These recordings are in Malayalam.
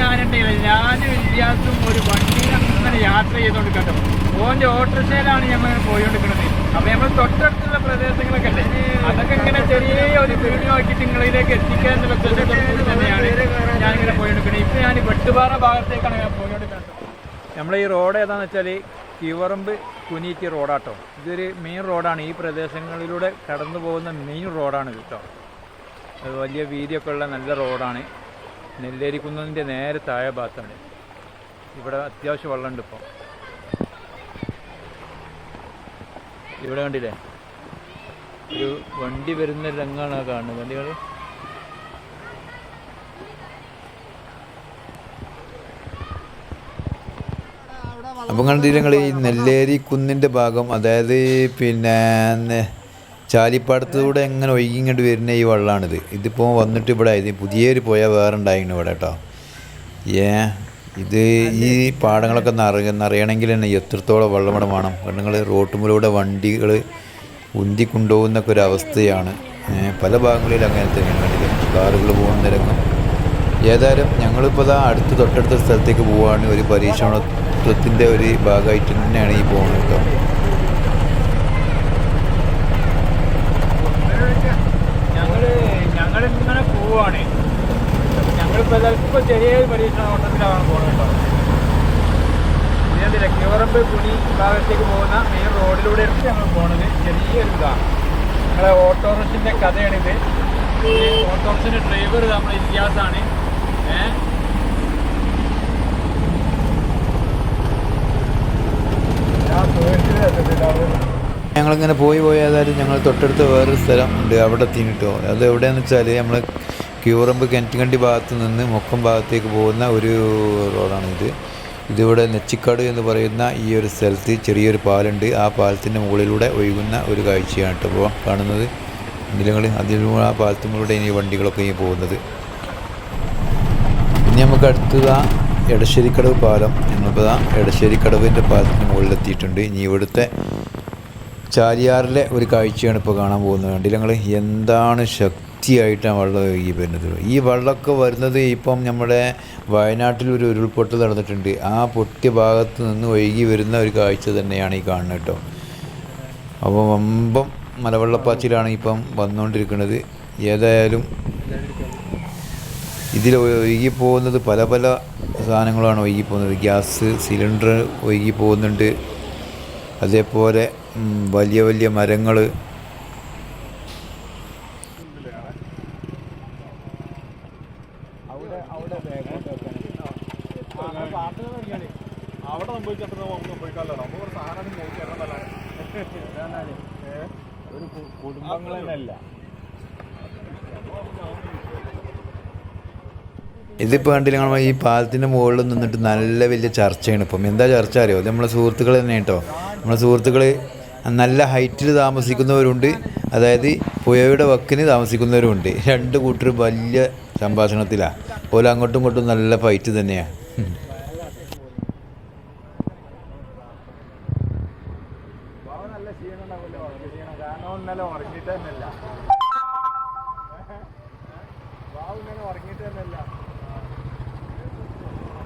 ഞാനുണ്ടെങ്കിൽ ഞാനും ഇല്ലാത്തും ഒരു വണ്ടിയിൽ അങ്ങനെ യാത്ര ചെയ്തുകൊണ്ട് കേട്ടോ ഓന്റെ ഓട്ടോറിക്ഷയിലാണ് ഞമ്മൾ പോയിക്കൊണ്ടിരിക്കുന്നത്. അപ്പൊ നമ്മൾ തൊട്ടടുത്തുള്ള പ്രദേശങ്ങളൊക്കെ അല്ലേ? അതൊക്കെ ഇങ്ങനെ ചെറിയ ഒരു വീഡിയോ ആക്കിയിട്ട് നിങ്ങളിലേക്ക് എത്തിക്കാൻ എന്നുള്ള ഉദ്ദേശത്തോടു തന്നെയാണ് ഞാനിങ്ങനെ പോയിക്കൊണ്ടിരിക്കുന്നത്. ഇപ്പൊ ഞാൻ വെട്ടുപാറ ഭാഗത്തേക്കാണ് ഞാൻ പോയിക്കൊണ്ടിരിക്കുന്നത്. നമ്മളെ ഈ റോഡ് ഏതാന്ന് വെച്ചാൽ കിവറമ്പ് കുനീറ്റി റോഡാട്ടോ. ഇതൊരു മെയിൻ റോഡാണ്. ഈ പ്രദേശങ്ങളിലൂടെ കടന്നു പോകുന്ന മെയിൻ റോഡാണ് കേട്ടോ. അത് വലിയ വീതിയൊക്കെ ഉള്ള നല്ല റോഡാണ്. നെല്ലേരി കുന്നതിന്റെ നേരെ താഴെ ഭാഗത്താണ്. ഇവിടെ അത്യാവശ്യം വെള്ളമുണ്ട് ഇപ്പോൾ ഇവിടെ കണ്ടില്ലേ? ഒരു വണ്ടി വരുന്ന രംഗമാണ് ആ കാണുന്നത്. വണ്ടികൾ അപ്പം നിങ്ങൾ ഈ നെല്ലേരി കുന്നിന്റെ ഭാഗം? അതായത് പിന്നെ ചാലിപ്പാടത്തൂടെ എങ്ങനെ ഒഴുകിങ്ങോട്ട് വരുന്ന ഈ വെള്ളമാണിത് ഇതിപ്പോൾ വന്നിട്ട് ഇവിടെ ഇത് പുതിയൊരു പുഴ വേറെ ഉണ്ടായിരുന്നു ഇവിടെ കേട്ടോ ഏ ഇത് ഈ പാടങ്ങളൊക്കെ നിറയ നിറയണമെങ്കിൽ തന്നെ എത്രത്തോളം വെള്ളം ഇവിടെ വേണം? പെണ്ണുങ്ങൾ റോട്ടുമ്പിലൂടെ വണ്ടികൾ ഉന്തി കൊണ്ടുപോകുന്നൊക്കെ ഒരു അവസ്ഥയാണ്. പല ഭാഗങ്ങളിലും അങ്ങനെ തന്നെയാണ് കാറുകൾ പോകുന്ന രംഗം ഏതായാലും ഞങ്ങളിപ്പോൾ ഇതാ അടുത്ത് തൊട്ടടുത്ത സ്ഥലത്തേക്ക് പോവുകയാണ് ഒരു പരീക്ഷണത്വത്തിന്റെ ഒരു ഭാഗമായിട്ട് തന്നെയാണ് ഈ പോകുന്നത് കേട്ടോ ഞങ്ങൾ ഞങ്ങൾ ഇങ്ങനെ പോവാണ് ഞങ്ങളിപ്പോൾ ഇപ്പൊ ചെറിയൊരു പരീക്ഷണ ഓട്ടത്തിലാണ് പോകുന്നത് ഇതിനകത്ത് ലക്ഷ്യപറമ്പ് കുനി ഭാഗത്തേക്ക് പോകുന്ന മെയിൻ റോഡിലൂടെ ഞങ്ങൾ പോണത് ചെറിയൊരു ഇതാണ്. ഞങ്ങളെ ഓട്ടോറിക്ഷന്റെ കഥയാണിത്. ഓട്ടോറിക്ഷന്റെ ഡ്രൈവർ നമ്മുടെ ഇതിഹാസാണ്. ഏഹ് ഞാൻ ഞങ്ങളിങ്ങനെ പോയി പോയി ഏതായാലും ഞങ്ങൾ തൊട്ടടുത്ത് വേറൊരു സ്ഥലം ഉണ്ട്. അവിടെ എത്തിയിട്ടോ? അത് എവിടെയാണെന്ന് വെച്ചാൽ നമ്മൾ ക്യൂറമ്പ് കിണറ്റുകണ്ടി ഭാഗത്ത് നിന്ന് മുക്കം ഭാഗത്തേക്ക് പോകുന്ന ഒരു റോഡാണിത് ഇതിവിടെ നെച്ചിക്കാട് എന്ന് പറയുന്ന ഈ ഒരു സ്ഥലത്ത് ചെറിയൊരു പാലുണ്ട്. ആ പാലത്തിന്റെ മുകളിലൂടെ ഒഴുകുന്ന ഒരു കാഴ്ചയാണ് കേട്ടോ ഇപ്പോൾ കാണുന്നത്. നിലങ്ങൾ അതിലൂടെ ആ പാലത്തിലൂടെ ഇനി വണ്ടികളൊക്കെ ഇനി പോകുന്നത്. ഇനി നമുക്ക് അടുത്തത് ആ എടശ്ശേരിക്കടവ് പാലം എന്നുള്ളത് ആ എടശ്ശേരിക്കടവിന്റെ പാലത്തിന് മുകളിലെത്തിയിട്ടുണ്ട് ഇനി ഇവിടുത്തെ ചാലിയാറിലെ ഒരു കാഴ്ചയാണ് ഇപ്പോൾ കാണാൻ പോകുന്നത്. കണ്ടില്ല നിങ്ങൾ എന്താണ് ശക്തിയായിട്ടാണ് വെള്ളം ഒഴുകി വരുന്നത്. ഈ വെള്ളമൊക്കെ വരുന്നത് ഇപ്പം നമ്മുടെ വയനാട്ടിൽ ഒരു ഉരുൾപൊട്ടൽ നടന്നിട്ടുണ്ട്. ആ പൊട്ടിയ ഭാഗത്ത് നിന്ന് ഒഴുകി വരുന്ന ഒരു കാഴ്ച തന്നെയാണ് ഈ കാണുന്നത് കേട്ടോ. അപ്പോൾ വമ്പം മലവെള്ളപ്പാച്ചിലാണ് ഇപ്പം വന്നുകൊണ്ടിരിക്കുന്നത്. ഏതായാലും ഇതിൽ ഒഴുകി പോകുന്നത് പല പല സാധനങ്ങളാണ് ഒഴുകി പോകുന്നത്. ഗ്യാസ് സിലിണ്ടർ ഒഴുകി പോകുന്നുണ്ട്. അതേപോലെ വലിയ വലിയ മരങ്ങൾ അവിടെ സംഭവിച്ചിട്ടുണ്ടോ നമുക്ക് സംഭവിക്കാമല്ലോ നമുക്ക് ഒരു സാധനം. ഒരു കുടുംബങ്ങൾ തന്നെയല്ല കണ്ടില്ല നമ്മൾ ഈ പാലത്തിന്റെ മുകളിൽ നിന്നിട്ട് നല്ല വലിയ ചർച്ചയാണ് ഇപ്പം. എന്താ ചർച്ച അറിയോ? നമ്മളെ സുഹൃത്തുക്കൾ തന്നെ കേട്ടോ. നമ്മളെ സുഹൃത്തുക്കൾ നല്ല ഹൈറ്റിൽ താമസിക്കുന്നവരുണ്ട്. അതായത് പുഴയുടെ വക്കിന് താമസിക്കുന്നവരുണ്ട്. രണ്ട് കൂട്ടർ വലിയ സംഭാഷണത്തിലാണ് ഓല അങ്ങോട്ടും ഇങ്ങോട്ടും നല്ല ഫൈറ്റ് തന്നെയാണ്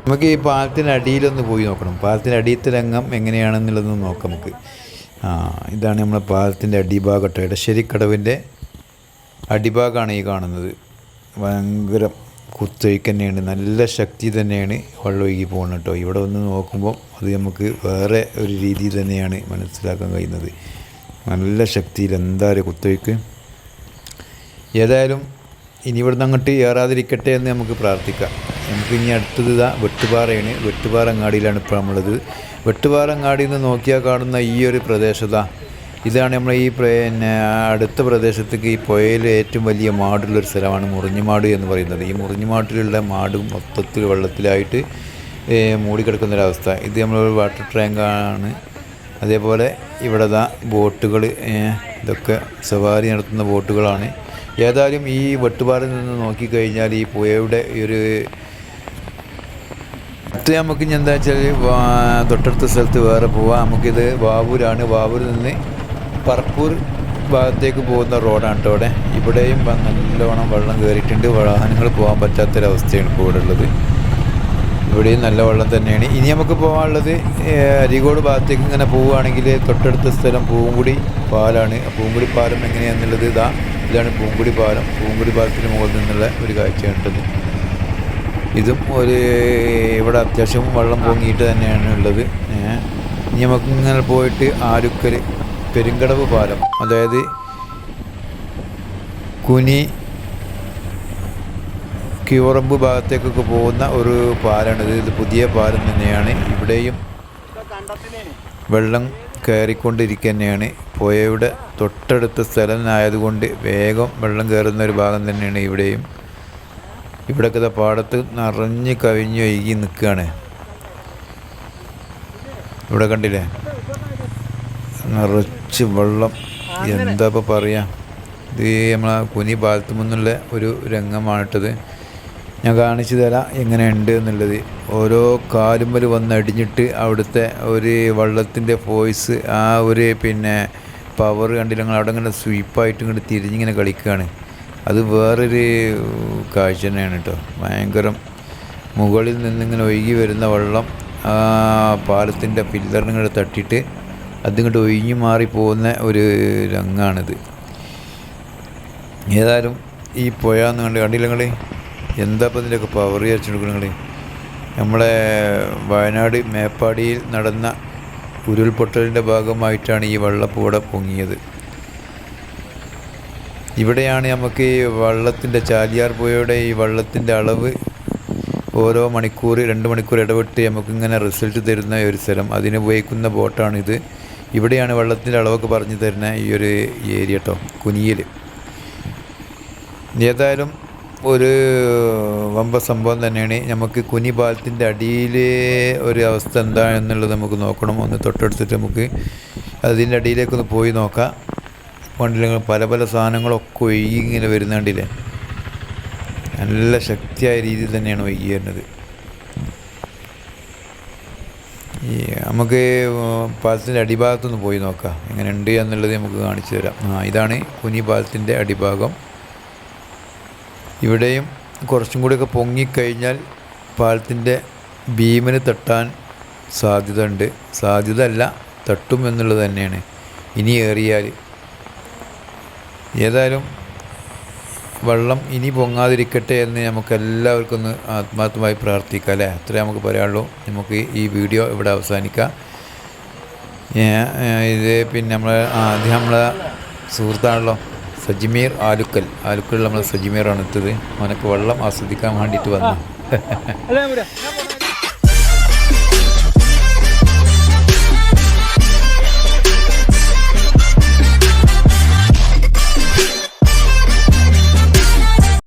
നമുക്ക് ഈ പാലത്തിനടിയിലൊന്ന് പോയി നോക്കണം. പാലത്തിന്റെ അടിയത്തെ രംഗം എങ്ങനെയാണെന്നുള്ളതൊന്ന് നോക്കാം നമുക്ക്. ആ ഇതാണ് നമ്മളെ പാലത്തിന്റെ അടിഭാഗം കേട്ടോ ഇടശ്ശേരിക്കടവിന്റെ അടിഭാഗമാണ് ഈ കാണുന്നത്. ഭയങ്കര കുത്തൊഴുക്ക് തന്നെയാണ്. നല്ല ശക്തി തന്നെയാണ് വെള്ളം ഒഴുകി പോകുന്നത് കേട്ടോ ഇവിടെ വന്ന് നോക്കുമ്പോൾ അത് നമുക്ക് വേറെ ഒരു രീതി തന്നെയാണ് മനസ്സിലാക്കാൻ കഴിയുന്നത്. നല്ല ശക്തിയിൽ എന്തായാലും കുത്തൊഴുക്ക്? ഏതായാലും ഇനി ഇവിടുന്ന് അങ്ങോട്ട് ഏറാതിരിക്കട്ടെ എന്ന് നമുക്ക് പ്രാർത്ഥിക്കാം. നമുക്ക് ഇനി അടുത്തത് ഇതാ വെട്ടുപാറയാണ്. വെട്ടുപാറ അങ്ങാടിയിലാണ് ഇപ്പോൾ നമ്മളത്. വെട്ടുപാറ അങ്ങാടിയിൽ നിന്ന് നോക്കിയാൽ കാണുന്ന ഈ ഒരു പ്രദേശത ഇതാണ് നമ്മൾ ഈ പിന്നെ അടുത്ത പ്രദേശത്തേക്ക് ഈ പുഴയിൽ ഏറ്റവും വലിയ മാടുള്ളൊരു സ്ഥലമാണ് മുറിഞ്ഞുമാട് എന്ന് പറയുന്നത്. ഈ മുറിഞ്ഞുമാട്ടിലുള്ള മാട് മൊത്തത്തിൽ വെള്ളത്തിലായിട്ട് മൂടിക്കിടക്കുന്നൊരവസ്ഥ. ഇത് നമ്മളൊരു വാട്ടർ ടാങ്കാണ്. അതേപോലെ ഇവിടെ ദാ ബോട്ടുകൾ ഇതൊക്കെ സവാരി നടത്തുന്ന ബോട്ടുകളാണ്. ഏതായാലും ഈ വെട്ടുപാറയിൽ നിന്ന് നോക്കിക്കഴിഞ്ഞാൽ ഈ പുഴയുടെ ഒരു അടുത്ത് നമുക്ക് ഇനി എന്താ വെച്ചാൽ തൊട്ടടുത്ത സ്ഥലത്ത് വേറെ പോവാം. നമുക്കിത് വാവൂരാണ്. വാവൂരിൽ നിന്ന് പറപ്പൂർ ഭാഗത്തേക്ക് പോകുന്ന റോഡാണ് കേട്ടോ ഇവിടെ. ഇവിടെയും നല്ലവണ്ണം വെള്ളം കയറിയിട്ടുണ്ട്. വാഹനങ്ങൾ പോകാൻ പറ്റാത്തൊരവസ്ഥയാണ് ഇപ്പോൾ ഇവിടെ ഉള്ളത്. ഇവിടെയും നല്ല വെള്ളം തന്നെയാണ്. ഇനി നമുക്ക് പോകാനുള്ളത് അരികോട് ഭാഗത്തേക്ക് ഇങ്ങനെ പോവുകയാണെങ്കിൽ തൊട്ടടുത്ത സ്ഥലം പൂങ്കുടി പാലാണ്. പൂങ്കുടി പാലം എങ്ങനെയാണെന്നുള്ളത് ഇതാ. ഇതാണ് പൂങ്കുടി പാലം. പൂങ്കുടി പാലത്തിന് മുകളിൽ നിന്നുള്ള ഒരു കാഴ്ചയാണ് കേട്ടത്. ഇതും ഒരു ഇവിടെ അത്യാവശ്യം വെള്ളം പൊങ്ങിയിട്ട് തന്നെയാണ് ഉള്ളത്. ഇനി നമുക്ക് ഇങ്ങനെ പോയിട്ട് ആലുക്കൽ പെരുങ്കടവ് പാലം അതായത് കുനി കിവറമ്പ് ഭാഗത്തേക്കൊക്കെ പോകുന്ന ഒരു പാലാണ് ഇത് പുതിയ പാലം തന്നെയാണ്. ഇവിടെയും വെള്ളം കയറിക്കൊണ്ടിരിക്കുക തന്നെയാണ് പുഴയുടെ തൊട്ടടുത്ത സ്ഥലം ആയതുകൊണ്ട് വേഗം വെള്ളം കയറുന്ന ഒരു ഭാഗം തന്നെയാണ് ഇവിടെയും. ഇവിടെയൊക്കെ പാടത്ത് നിറഞ്ഞ് കവിഞ്ഞ് ഒഴുകി നിൽക്കുകയാണ്. ഇവിടെ കണ്ടില്ലേ? നിറച്ച് വെള്ളം. എന്താ ഇപ്പോൾ പറയുക ഇത് നമ്മളെ കുനി ഭാഗത്തു നിന്നുള്ള ഒരു രംഗമാണിട്ടത്. ഞാൻ കാണിച്ചു തരാം എങ്ങനെയുണ്ട് എന്നുള്ളത്. ഓരോ കാലുമ്പൽ വന്ന് അടിഞ്ഞിട്ട് അവിടുത്തെ ഒരു വെള്ളത്തിന്റെ വോയിസ് ആ ഒരു പിന്നെ പവർ കണ്ടില്ല. ഞങ്ങൾ അവിടെ ഇങ്ങനെ സ്വീപ്പായിട്ട് ഇങ്ങോട്ട് തിരിഞ്ഞിങ്ങനെ കളിക്കുകയാണ് അത് വേറൊരു കാഴ്ച തന്നെയാണ് കേട്ടോ. ഭയങ്കരം മുകളിൽ നിന്നിങ്ങനെ ഒഴുകി വരുന്ന വെള്ളം ആ പാലത്തിന്റെ പില്ലറിനിങ്ങനെ തട്ടിയിട്ട് അതിങ്ങോട്ട് ഒഴിഞ്ഞു മാറി പോകുന്ന ഒരു രംഗമാണിത് ഏതായാലും ഈ പുഴ എന്ന് കണ്ട് കണ്ടില്ല നിങ്ങൾ എന്താ ഇപ്പം ഇതിന്റെയൊക്കെ പവർ വിചാരിച്ചെടുക്കണം നിങ്ങൾ നമ്മളെ വയനാട് മേപ്പാടിയിൽ നടന്ന ഉരുൾപൊട്ടലിന്റെ ഭാഗമായിട്ടാണ് ഈ വള്ളപ്പൂടെ പൊങ്ങിയത്. ഇവിടെയാണ് നമുക്ക് ഈ വള്ളത്തിന്റെ ചാലിയാർ പുഴയുടെ ഈ വള്ളത്തിന്റെ അളവ് ഓരോ മണിക്കൂർ രണ്ട് മണിക്കൂർ ഇടവിട്ട് നമുക്കിങ്ങനെ റിസൾട്ട് തരുന്ന ഒരു സ്ഥലം. അതിന് ഉപയോഗിക്കുന്ന ബോട്ടാണിത്. ഇവിടെയാണ് വെള്ളത്തിന്റെ അളവൊക്കെ പറഞ്ഞു തരുന്ന ഈ ഒരു ഏരിയ കേട്ടോ കുനിയിൽ. ഏതായാലും ഒരു വമ്പ സംഭവം തന്നെയാണ്. നമുക്ക് കുനി പാലത്തിന്റെ അടിയിൽ ഒരു അവസ്ഥ എന്താണെന്നുള്ളത് നമുക്ക് നോക്കണം. ഒന്ന് തൊട്ടടുത്തിട്ട് നമുക്ക് അതിന്റെ അടിയിലേക്കൊന്ന് പോയി നോക്കാം. പണ്ടില്ലെങ്കിൽ പല പല സാധനങ്ങളൊക്കെ ഒഴുകി ഇങ്ങനെ വരുന്ന കണ്ടില്ലേ നല്ല ശക്തിയായ രീതിയിൽ തന്നെയാണ് വൈകി വരുന്നത്. ഈ നമുക്ക് പാലത്തിന്റെ അടിഭാഗത്തൊന്ന് പോയി നോക്കാം. എങ്ങനെയുണ്ട് എന്നുള്ളത് നമുക്ക് കാണിച്ചു തരാം. ആ ഇതാണ് കുനി പാലത്തിന്റെ അടിഭാഗം. ഇവിടെയും കുറച്ചും കൂടിയൊക്കെ പൊങ്ങിക്കഴിഞ്ഞാൽ പാലത്തിന്റെ ഭീമന് തട്ടാൻ സാധ്യത ഉണ്ട് സാധ്യത അല്ല തട്ടും എന്നുള്ളത് തന്നെയാണ്. ഇനി ഏറിയാൽ. ഏതായാലും വെള്ളം ഇനി പൊങ്ങാതിരിക്കട്ടെ എന്ന് നമുക്ക് എല്ലാവർക്കും ഒന്ന് ആത്മാർത്ഥമായി പ്രാർത്ഥിക്കാം അല്ലേ? അത്രേ നമുക്ക് പറയാനുള്ളൂ. നമുക്ക് ഈ വീഡിയോ ഇവിടെ അവസാനിക്കാം. ഇത് പിന്നെ നമ്മൾ ആദ്യം നമ്മളെ സുഹൃത്താണല്ലോ സജിമീർ ആലുക്കൽ. ആലുക്കൽ സജിമീർ സജിമീറാണ് എത്തത് അവനൊക്കെ വെള്ളം ആസ്വദിക്കാൻ വേണ്ടിയിട്ട് വന്നു.